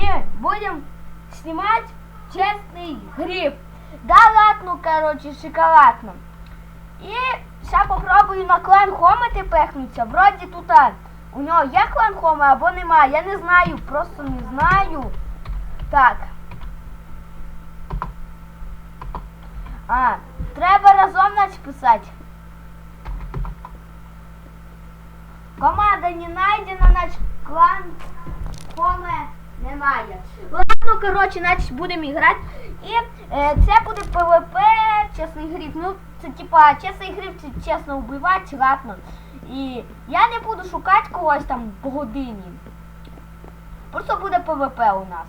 мы будем снимать честный гриб. Да ладно, короче, шоколадно. І сейчас попробую на клан Хомити пехнуться. Вроді тут у нього є клан Хоми або немає. Я не знаю, просто не знаю. Так. А, треба разом наче. Команда не найдена, наш клан Хоме немає. Ладно, коротше, значить будемо грати. І е, це буде ПВП, чесний гриф. Ну, це типа чесний гриф, це чесно вбивати, ладно. І я не буду шукати когось там по годині. Просто буде ПВП у нас.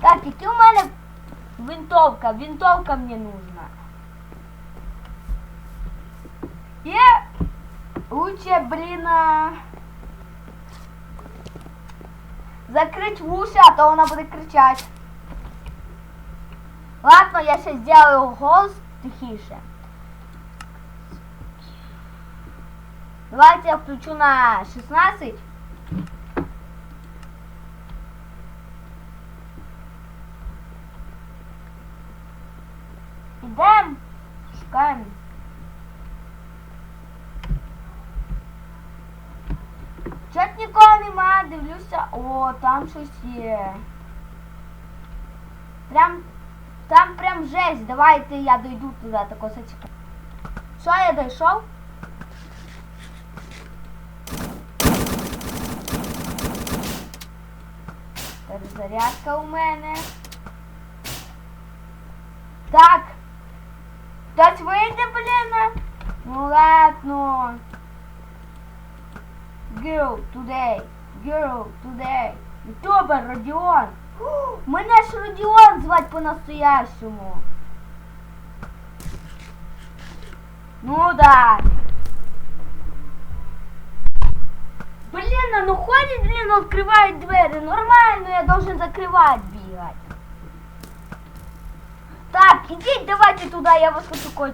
Так, які у мене винтовка? Винтовка мені нужна. И лучше, блин, а, закрыть уши, а то она будет кричать. Ладно, я сейчас сделаю голос тихише. Давайте я включу на 16. Идем, шукаем. нікого нема, дивлюся. О, там щось є. Прям, там прям жесть. Давайте я дойду туди, тако зачекай. Що, я дійшов? Перезарядка у мене. Так. Хтось вийде, блін? Ну ладно. Girl today. Girl today. Ютубер Родіон. Мене ж Родіон звать по-настоящему. Ну да. Блин, ну ходит, блин, открывает двери. Нормально, я должен закрывать, бегать. Так, идите, давайте туда, я вас хочу кое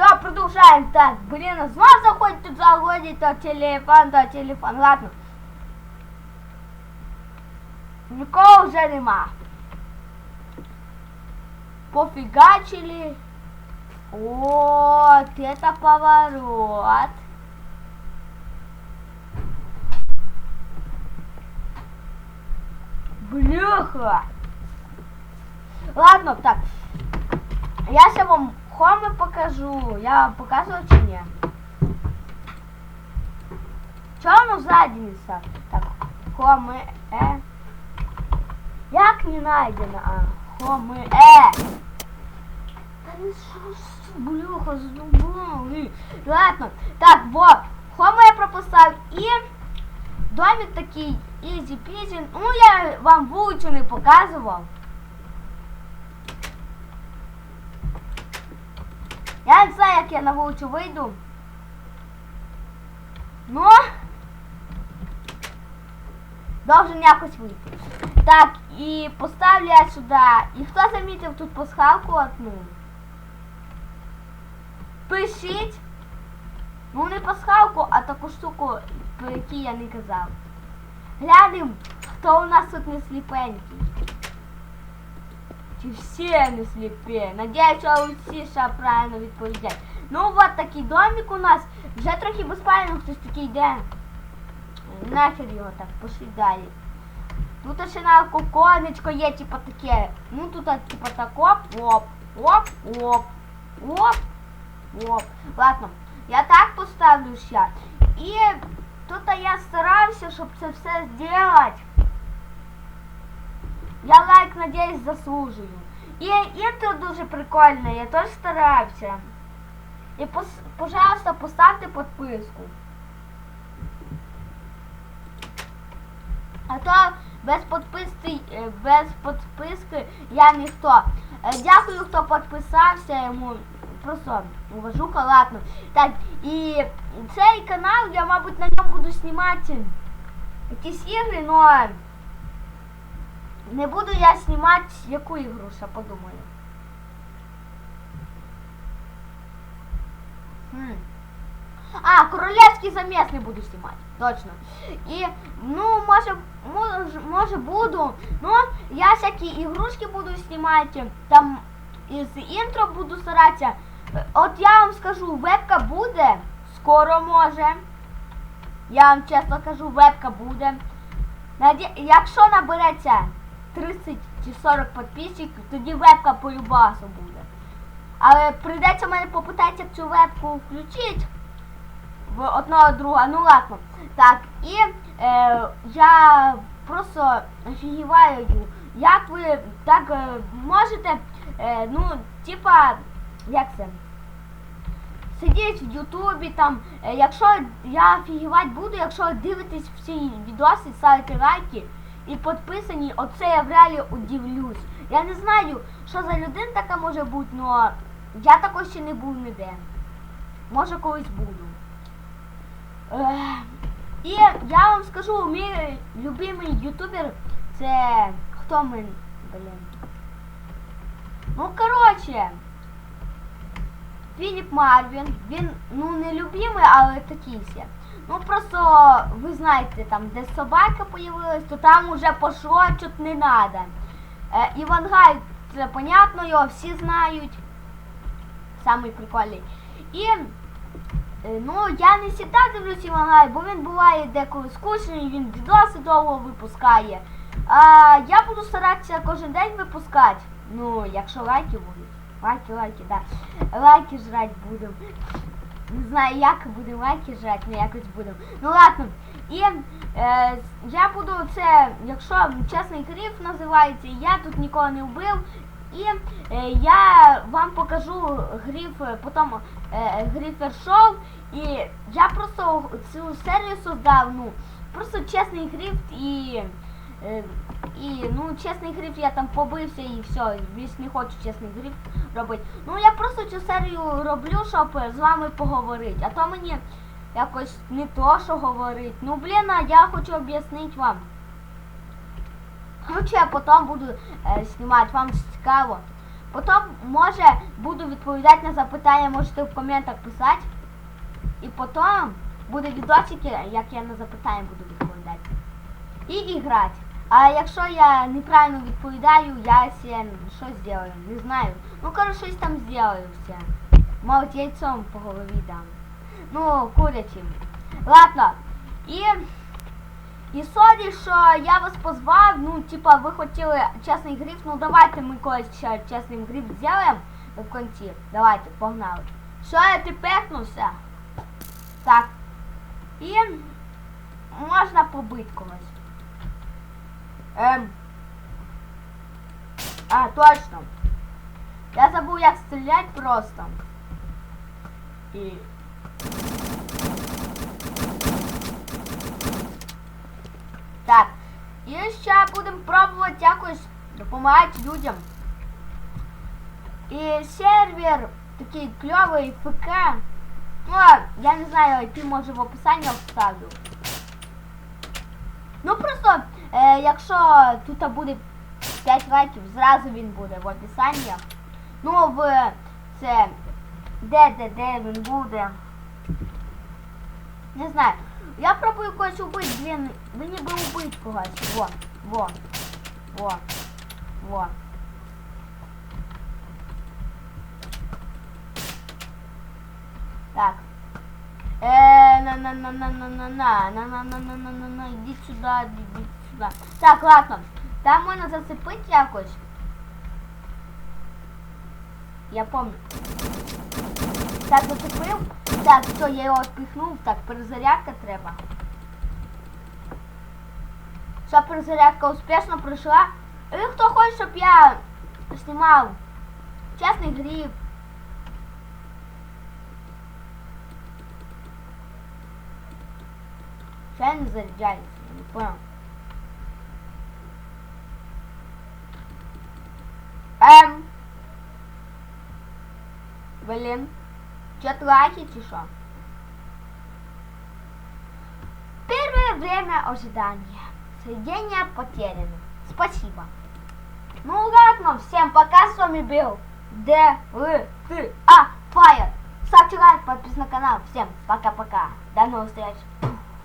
Все, продолжаем. Так, блин, снова заходит тут заходит, то телефон, то телефон. Ладно. Нікого вже нема. Пофигачили. Вот, это поворот. Бляха. Ладно, так. Я ще вам хоми покажу. Я вам показувала чи ні? Не са? Так, хоми е. Як не найдено? А, хоми е. Та ви що ж, бляха, здобули. Ладно, так, вот. Хоми я прописав і домик такий peasy. Ну, я вам вулицю не показував. Я не знаю, як я на вулицю вийду. Ну, должен якось вийти. Так, і поставлю я сюди. І хто замітив тут пасхалку одну? Пишіть. Ну не пасхалку, а таку штуку, про яку я не казав. Глянемо, хто у нас тут не сліпенький. Чи всі не сліпі? Надіюсь, що усі ще правильно відповідають. Ну от такий домик у нас. Вже трохи безпально хтось такий йде. Нахер його так, пошли далі. Тут ще на коконечко є, типа таке. Ну тут типа так оп, оп, оп, оп, оп, оп. Ладно, я так поставлю ще. І тут я старався, щоб це все зробити. Я лайк, надіюсь, заслужую. І інтро дуже прикольне, я теж старався. І, пожалуйста, поставте підписку. А то без підписки, е, без підписки я ніхто. Е, Дякую, хто підписався йому. Просто уважуха, ладно. Так, і цей канал, я, мабуть, на ньому буду знімати якісь ігри, но Не буду я знімати яку ігру, ще подумаю. Хм. А, королевський заміс не буду знімати. Точно. І, ну, може, може, може буду. Ну, я всякі ігрушки буду знімати. Там із інтро буду старатися. От я вам скажу, вебка буде. Скоро може. Я вам чесно кажу, вебка буде. Якщо набереться 30 чи 40 підписчиків, тоді вебка по любасу буде. Але прийдеться мене попитатися цю вебку включити в одного друга. Ну ладно. Так, і е, я просто офігіваю, як ви так е, можете, е, ну, типа, як це? Сидіть в Ютубі там, е, якщо я офігівати буду, якщо дивитесь всі відоси, ставите лайки і підписані, оце я в реалі удивлюсь. Я не знаю, що за людина така може бути, але я також ще не був ніде. Може колись буду. Ех, І я вам скажу, мій любимий ютубер це хто ми, блін. Ну, коротше, Філіп Марвін, він ну не любимий, але такий. Ну просто ви знаєте, там де собака появилась, то там уже пошло чуть не надо. Е, Івангай, це понятно, його всі знають. Самий прикольний. І Е, Ну, я не завжди дивлюсь Івангай, бо він буває деколи скучний, він відоси довго випускає. А я буду старатися кожен день випускати. Ну, якщо лайки будуть. Лайки, лайки, да. Лайки жрать будемо. Не знаю, як будемо лайки жрати, але якось будемо. Ну ладно. І е, я буду це, якщо чесний гриф називається, я тут нікого не вбив. І е, я вам покажу гриф, е, потім е, грифер шоу. І я просто цю серію создав, ну, просто чесний гриф і. Е, І ну чесний гриф я там побився і все, більш не хочу чесний гриф робити. Ну я просто цю серію роблю, щоб з вами поговорити. А то мені якось не то, що говорить. Ну блін, а я хочу об'яснити вам. Короче, я потім буду е, знімати, вам цікаво. Потім, може, буду відповідати на запитання, можете в коментах писати. І потім буде відосики, як я на запитання буду відповідати. І грати. А якщо я неправильно відповідаю, я ще що зроблю? Не знаю. Ну, коротше, щось там зроблю все. Мабуть, яйцом по голові дам. Ну, курячим. Ладно. І... І сорі, що я вас позвав, ну, типа, ви хотіли чесний гриф, ну давайте ми колись ще чесний гриф зробимо в кінці. Давайте, погнали. Що я ти пехнувся? Так. І можна побити когось. Ем. А, точно. Я забув як стріляти просто. І... Так. І ще будемо пробувати якось допомагати людям. І сервер такий кльовий ФК. Ну, а, я не знаю, ти може в описанні вставлю. Ну просто, е, якщо тут буде 5 лайків, зразу він буде в описанні. Ну, в це де, де, де він буде. Не знаю. Я пробую когось убити, блін. Мені би убити когось. Во, во, во, во. Так. На на на на на на на на на на на на на на іди сюди, іди сюди. Так, ладно. Там можна зацепити якось. Я помню. Так, зацепив. Так, все, я його відпихнув. Так, перезарядка треба. Все, перезарядка успішно пройшла. І хто хоче, щоб я знімав чесний гріб. Ще не заряджається, я не понял. Ем. Блин. Чё чи шо? Первое время ожидания. Сведение потеряно. Спасибо. Ну ладно, всем пока, с вами был Д, Л, Т, А, Фаер. Ставьте лайк, подписывайтесь на канал. Всем пока-пока. До новых встреч.